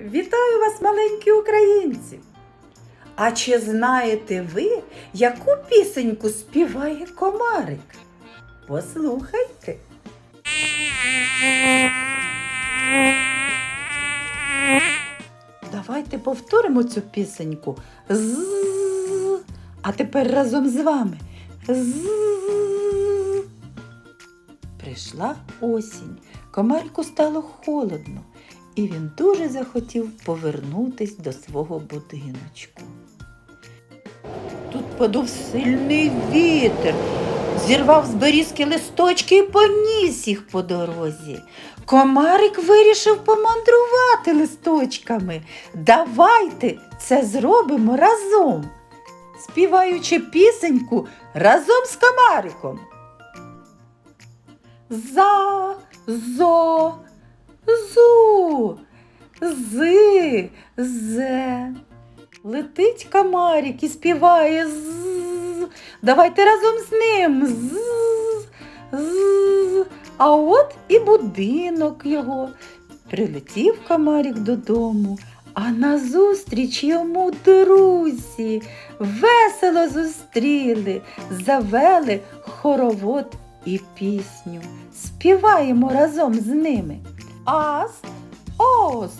Вітаю вас, маленькі українці! А чи знаєте ви, яку пісеньку співає комарик? Послухайте. Давайте повторимо цю пісеньку. З. А тепер разом з вами. З. Прийшла осінь. Комарику стало холодно, і він дуже захотів повернутись до свого будиночку. Тут подув сильний вітер, зірвав з берізки листочки і поніс їх по дорозі. Комарик вирішив помандрувати листочками. Давайте це зробимо разом, співаючи пісеньку разом з комариком. За, зо, зи, зе. Летить комарик і співає з. Давайте разом з ним. З, з. А от і будинок його. Прилетів комарик додому, а назустріч йому друзі весело зустріли, завели хоровод і пісню. Співаємо разом з ними. Ас, ос,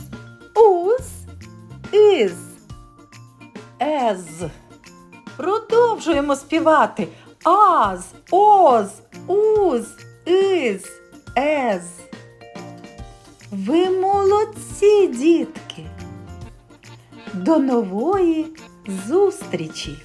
із, As. Продовжуємо співати. Аз, оз, уз, is, as. Ви молодці, дітки. До нової зустрічі!